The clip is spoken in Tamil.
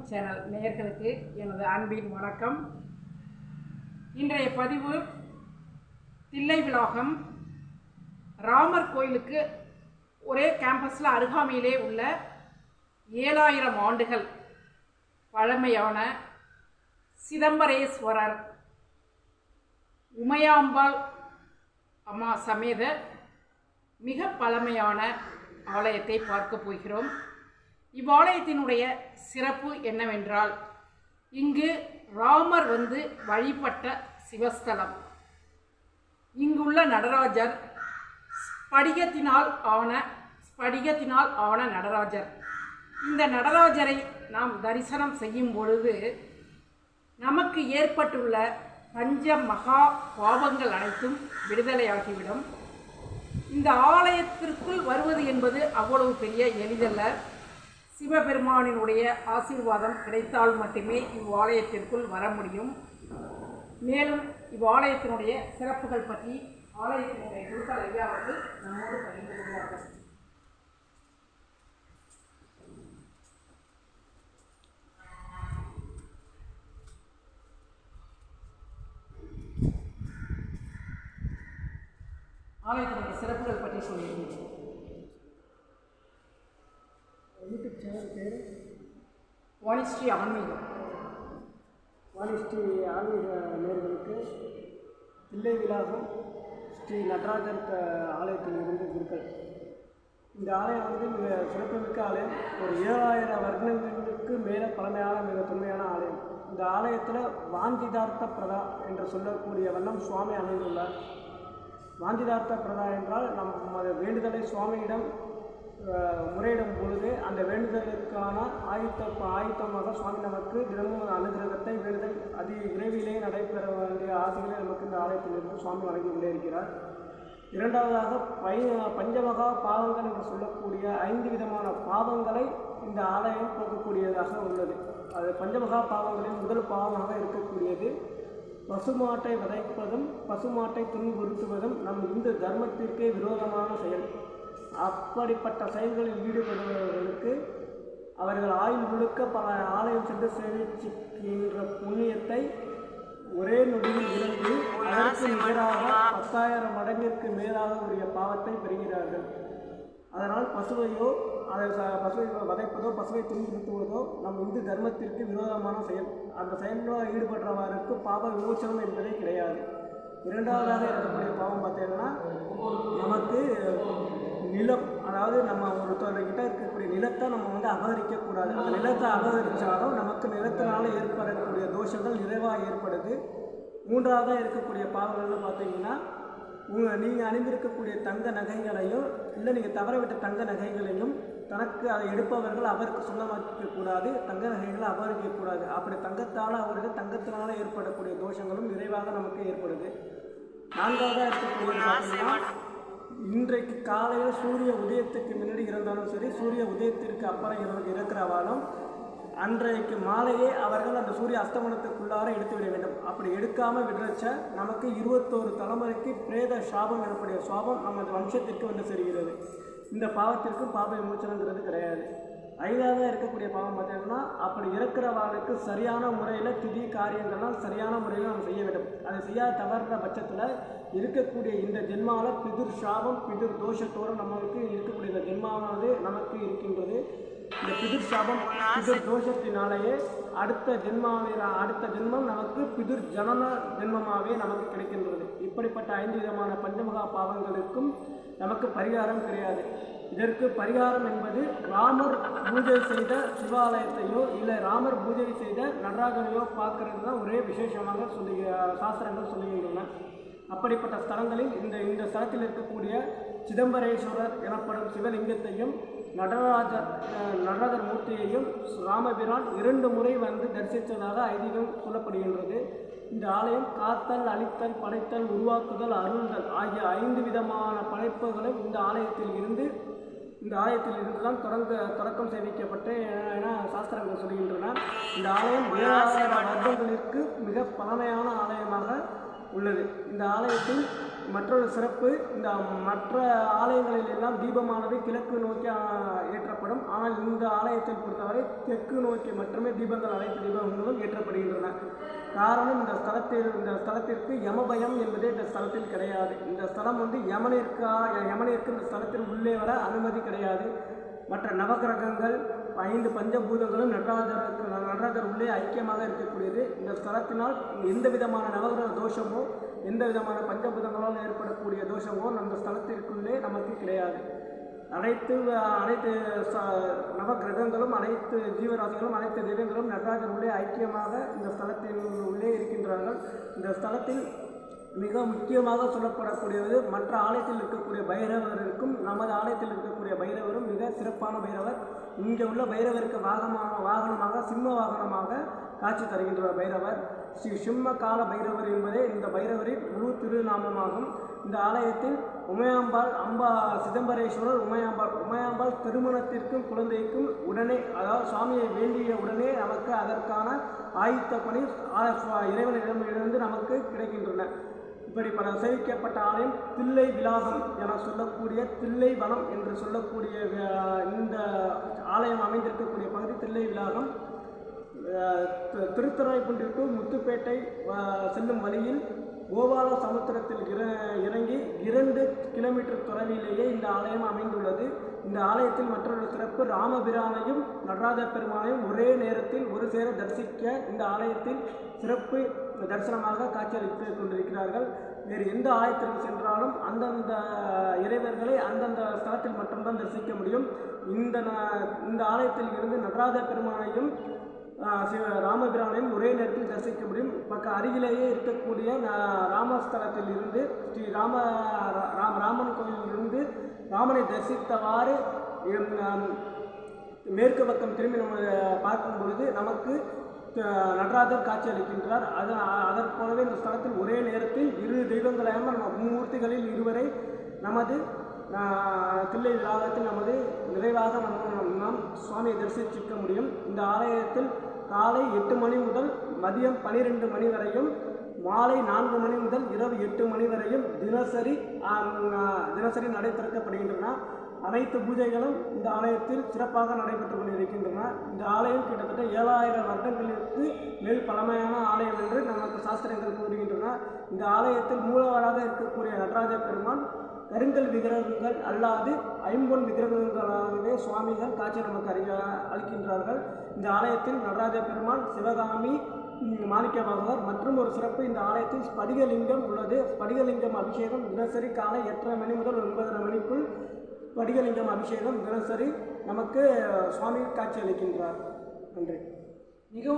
சேனல் நேயர்களுக்கு எனது அன்பின் வணக்கம். இன்றைய பதிவு தில்லை விலாகம் ராமர் கோயிலுக்கு ஒரே கேம்பஸில் அருகாமையிலே உள்ள ஏழாயிரம் ஆண்டுகள் பழமையான சிதம்பரேஸ்வரர் உமையாம்பாள் அம்மா சமேத மிக பழமையான ஆலயத்தை பார்க்க போகிறோம். இவ்வாலயத்தினுடைய சிறப்பு என்னவென்றால் இங்கு ராமர் வந்து வழிபட்ட சிவஸ்தலம். இங்குள்ள நடராஜர் ஸ்படிகத்தினால் ஆன ஸ்படிகத்தினால் ஆன நடராஜர். இந்த நடராஜரை நாம் தரிசனம் செய்யும் பொழுது நமக்கு ஏற்பட்டுள்ள பஞ்ச மகா பாவங்கள் அனைத்தும் விடுதலையாகிவிடும். இந்த ஆலயத்திற்குள் வருவது என்பது அவ்வளவு பெரிய எளிதல்ல. சிவபெருமானினுடைய ஆசீர்வாதம் கிடைத்தால் மட்டுமே இவ்வாலயத்திற்குள் வர முடியும். மேலும் இவ்வாலயத்தினுடைய சிறப்புகள் பற்றி ஆலயத்தினுடைய குருக்கள் ஐயா அவர்கள் நம்மோடு பகிர்ந்து கொள்வார்கள். ஆலயத்தினுடைய சிறப்புகள் பற்றி சொல்லியிருந்தேன். வாணிஸ்ரீ ஆன்மீகம் வாணிஸ்ரீ ஆன்மீக நேர்களுக்கு தில்லை விலாசம் ஸ்ரீ நடராஜர் ஆலயத்திலிருந்து குருக்கள். இந்த ஆலயம் வந்து மிக சிறப்புமிக்க ஆலயம். ஒரு ஏழாயிரம் வருடங்களுக்கு மேலே பழமையான மிக தொன்மையான ஆலயம். இந்த ஆலயத்தில் வாந்திதார்த்த பிரதா என்று சொல்லக்கூடிய வண்ணம் சுவாமி அமைந்துள்ளார். வாந்திதார்த்த பிரதா என்றால் நம் வேண்டுதலை சுவாமியிடம் முறையிடும் பொழுது அந்த வேண்டுதலுக்கான ஆயுத்த ஆயுத்தமாக சுவாமி நமக்கு தினமும் அனுகிரகத்தை வேண்டுதல் அதி விரைவிலே நடைபெற வேண்டிய ஆசைகளை நமக்கு இந்த ஆலயத்திலிருந்து சுவாமி வழங்கி கொண்டே இருக்கிறார். இரண்டாவதாக பை பஞ்சமகா பாவங்கள் என்று சொல்லக்கூடிய ஐந்து விதமான பாவங்களை இந்த ஆலயம் போக்கக்கூடியதாக உள்ளது. அது பஞ்சமகா பாவங்களின் முதல் பாவமாக இருக்கக்கூடியது. பசுமாட்டை வதைப்பதும் பசுமாட்டை துன்புறுத்துவதும் நம் இந்து தர்மத்திற்கே விரோதமான செயல். அப்படிப்பட்ட செயல்களில் ஈடுபடுபவர்களுக்கு அவர்கள் ஆயுள் முழுக்க பல ஆலயம் சென்று சேவிக்கின்ற புண்ணியத்தை ஒரே நொடியில் இழந்து அதற்கு நிகராக பத்தாயிரம் மடங்கிற்கு மேலாக உரிய பாவத்தை பெறுகிறார்கள். அதனால் பசுவையோ அதை பசுவை வதைப்பதோ பசுவை துன்புறுத்துவதோ நம் இந்து தர்மத்திற்கு விரோதமான செயல். அந்த செயலில் ஈடுபடுறவருக்கு பாவ விமோச்சனம் என்பதே கிடையாது. இரண்டாவதாக இருக்கக்கூடிய பாவம் பார்த்தீங்கன்னா நமக்கு நிலம் அதாவது நம்ம ஒருத்தர்கிட்ட இருக்கக்கூடிய நிலத்தை நம்ம வந்து அபகரிக்கக்கூடாது. அந்த நிலத்தை அபகரித்தாலும் நமக்கு நிலத்தினால ஏற்படக்கூடிய தோஷங்கள் நிறைவாக ஏற்படுது. மூன்றாவதாக இருக்கக்கூடிய பாவங்கள்னு பார்த்தீங்கன்னா உங்கள் நீங்கள் அணிந்திருக்கக்கூடிய தங்க நகைகளையும் இல்லை நீங்கள் தவற விட்ட தங்க நகைகளையும் தனக்கு அதை எடுப்பவர்கள் அவருக்கு சொந்தமாக்கிக்க கூடாது தங்க நகைகளை அபகரிக்கக்கூடாது. அப்படி தங்கத்தால் அவர்கள் தங்கத்தினால் ஏற்படக்கூடிய தோஷங்களும் நிறைவாக நமக்கு ஏற்படுது. நான்காவதாக இருக்கக்கூடிய பார்த்தீங்கன்னா இன்றைக்கு காலையில் சூரிய உதயத்துக்கு முன்னாடி இருந்தாலும் சரி சூரிய உதயத்திற்கு அப்புறம் இற- இருக்கிறவாலும் அன்றைக்கு மாலையே அவர்கள் அந்த சூரிய அஸ்தமனத்துக்குள்ளார எடுத்து விட வேண்டும். அப்படி எடுக்காமல் விடுறச்ச நமக்கு இருபத்தோரு தலைமுறைக்கு பிரேத சாபம் எனக்கூடிய சாபம் நமது வம்சத்திற்கு வந்து செல்கிறது இந்த பாவத்திற்கு பாப விமோச்சனங்கிறது கிடையாது. ஐந்தாவது இருக்கக்கூடிய பாவம் பார்த்தீங்கன்னா அப்படி இருக்கிறவாளுக்கு சரியான முறையில் திதி காரியங்கள்லாம் சரியான முறையில் நம்ம செய்ய வேண்டும். அதை செய்யாத தவறுற பட்சத்தில் இருக்கக்கூடிய இந்த ஜென்மாவில் பிதுர் சாபம் பிதிர் தோஷத்தோடு நம்மளுக்கு இருக்கக்கூடிய இந்த ஜென்மாவானது நமக்கு இருக்கின்றது. இந்த பிதிர் சாபம் பிதிர் தோஷத்தினாலேயே அடுத்த ஜென்மாவில் அடுத்த ஜென்மம் நமக்கு பிதுர் ஜனன ஜென்மமாகவே நமக்கு கிடைக்கின்றது. இப்படிப்பட்ட ஐந்து விதமான பஞ்சமகா பாவங்களுக்கும் நமக்கு பரிகாரம் கிடையாது. இதற்கு பரிகாரம் என்பது ராமர் பூஜை செய்த சிவாலயத்தையோ இல்லை ராமர் பூஜை செய்த நடராஜனையோ பார்க்கறது தான் ஒரே விசேஷமாக சொல்லி சாஸ்திரங்கள் சொல்லுகின்றன. அப்படிப்பட்ட ஸ்தலங்களில் இந்த இந்த ஸ்தலத்தில் இருக்கக்கூடிய சிதம்பரேஸ்வரர் எனப்படும் சிவலிங்கத்தையும் நடராஜர் நடராஜர் மூர்த்தியையும் ராமபிரான் இரண்டு முறை வந்து தரிசித்ததாக ஐதீகம் சொல்லப்படுகின்றது. இந்த ஆலயம் காத்தல் அழித்தல் படைத்தல் உருவாக்குதல் அருள்தல் ஆகிய ஐந்து விதமான படைப்புகளும் இந்த ஆலயத்தில் இருந்து இந்த ஆலயத்தில் இருந்துதான் தொடங்க தொடக்கம் சேவிக்கப்பட்டு என சாஸ்திரங்கள் சொல்கின்றன. இந்த ஆலயம் ஏழாயிரம் வருடங்களுக்கு மிக பழமையான ஆலயமாக உள்ளது. இந்த ஆலயத்தில் மற்றொரு சிறப்பு இந்த மற்ற ஆலயங்களில் எல்லாம் தீபமானது கிழக்கு நோக்கி ஏற்றப்படும். ஆனால் இந்த ஆலயத்தை பொறுத்தவரை தெற்கு நோக்கி மட்டுமே தீபங்கள் அனைத்து தீபங்களும் ஏற்றப்படுகின்றன. காரணம் இந்த ஸ்தலத்தில் இந்த ஸ்தலத்திற்கு யமபயம் என்பதே இந்த ஸ்தலத்தில் கிடையாது. இந்த ஸ்தலம் வந்து யமனிற்கா யமனிற்கு இந்த ஸ்தலத்தில் உள்ளே வர அனுமதி கிடையாது. மற்ற நவகிரகங்கள் ஐந்து பஞ்சபூதங்களும் நடராஜருக்கு நடராஜர் உள்ளே ஐக்கியமாக இருக்கக்கூடியது. இந்த ஸ்தலத்தினால் எந்த விதமான நவகிரக தோஷமோ எந்த விதமான பஞ்சபூதங்களால் ஏற்படக்கூடிய தோஷமோ அந்த ஸ்தலத்திற்குள்ளே நமக்கு கிடையாது. அனைத்து அனைத்து ச- நவகிரகங்களும் அனைத்து ஜீவராசிகளும் அனைத்து தெய்வங்களும் நடராஜனுள்ளே ஐக்கியமாக இந்த ஸ்தலத்தின் உள்ளே இருக்கின்றார்கள். இந்த ஸ்தலத்தில் மிக முக்கியமாக சொல்லப்படக்கூடியது மற்ற ஆலயத்தில் இருக்கக்கூடிய பைரவருக்கும் நமது ஆலயத்தில் இருக்கக்கூடிய பைரவரும் மிக சிறப்பான பைரவர். இங்கே உள்ள பைரவருக்கு வாகனமாக வாகனமாக சிம்ம வாகனம் காட்சி தருகின்ற பைரவர். ஸ்ரீ சிம்ம கால பைரவர் என்பதே இந்த பைரவரின் முழு திருநாமமாகும். இந்த ஆலயத்தில் உமையாம்பாள் அம்பா சிதம்பரேஸ்வரர் உமையாம்பாள் உமையாம்பாள் திருமணத்திற்கும் குழந்தைக்கும் உடனே அதாவது சுவாமியை வேண்டிய உடனே நமக்கு அதற்கான ஆயுத்த பணி இறைவனிடமிருந்து நமக்கு கிடைக்கின்றன. இப்படி பல சேவிக்கப்பட்ட ஆலயம் தில்லை விலாகம் என சொல்லக்கூடிய தில்லை வனம் என்று சொல்லக்கூடிய இந்த ஆலயம் அமைந்திருக்கக்கூடிய பகுதி தில்லை விலாகம் திருத்துறைப்பூண்டி டு முத்துப்பேட்டை செல்லும் வழியில் கோபால சமுத்திரத்தில் இற இறங்கி இரண்டு கிலோமீட்டர் தொலைவிலேயே இந்த ஆலயம் அமைந்துள்ளது. இந்த ஆலயத்தில் மற்றொரு சிறப்பு ராமபிரானையும் நடராஜ பெருமானையும் ஒரே நேரத்தில் ஒரு சேர தரிசிக்க இந்த ஆலயத்தில் சிறப்பு தரிசனமாக காட்சியளித்து கொண்டிருக்கிறார்கள். வேறு எந்த ஆலயத்திற்கு சென்றாலும் அந்தந்த இறைவர்களை அந்தந்த ஸ்தலத்தில் மட்டும்தான் தரிசிக்க முடியும். இந்த ந- இந்த ஆலயத்தில் இருந்து நடராஜ பெருமானையும் சிவ ராமபிரானையும் ஒரே நேரத்தில் தரிசிக்க முடியும். பக்க அருகிலேயே இருக்கக்கூடிய ராமஸ்தலத்தில் இருந்து ஸ்ரீ ராம ராம் ராமன் கோயிலிருந்து ராமனை தரிசித்தவாறு மேற்கு பக்கம் திரும்பி நம்ம பார்க்கும் பொழுது நமக்கு நடராஜர் காட்சி அளிக்கின்றார். அது அதற் போலவே இந்த ஸ்தலத்தில் ஒரே நேரத்தில் இரு தெய்வங்களாக நம்ம மூர்த்திகளில் இருவரை நமது தில்லை விழாவத்தில் நமது நிறைவாக நம்ம நாம் சுவாமியை தரிசிக்க முடியும். இந்த ஆலயத்தில் காலை எட்டு மணி முதல் மதியம் பனிரெண்டு மணி வரையும் மாலை நான்கு மணி முதல் இரவு எட்டு மணி வரையும் தினசரி தினசரி நடை திறக்கப்படுகின்றன. அனைத்து பூஜைகளும் இந்த ஆலயத்தில் சிறப்பாக நடைபெற்று கொண்டிருக்கின்றன. இந்த ஆலயம் கிட்டத்தட்ட ஏழாயிரம் வருடங்களுக்கு மேல் பழமையான ஆலயம் என்று நமக்கு சாஸ்திரங்கள் கூறுகின்றன. இந்த ஆலயத்தில் மூலவராக இருக்கக்கூடிய நடராஜ பெருமான் கருங்கல் விக்கிரகங்கள் அல்லாது ஐம்பொன் விக்கிரகங்களாகவே சுவாமிகள் காட்சி நமக்கு அறிய அளிக்கின்றார்கள். இந்த ஆலயத்தில் நடராஜ பெருமான் சிவகாமி ம், மாணிக்கவாசகர் மற்றும் ஒரு சிறப்பு இந்த ஆலயத்தில் ஸ்படிகலிங்கம் உள்ளது. ஸ்படிகலிங்கம் அபிஷேகம் தினசரி காலை எட்டரை மணி முதல் ஒன்பதரை மணிக்குள் ஸ்படிகலிங்கம் அபிஷேகம் தினசரி நமக்கு சுவாமி காட்சி அளிக்கின்றார். நன்றி. மிகவும்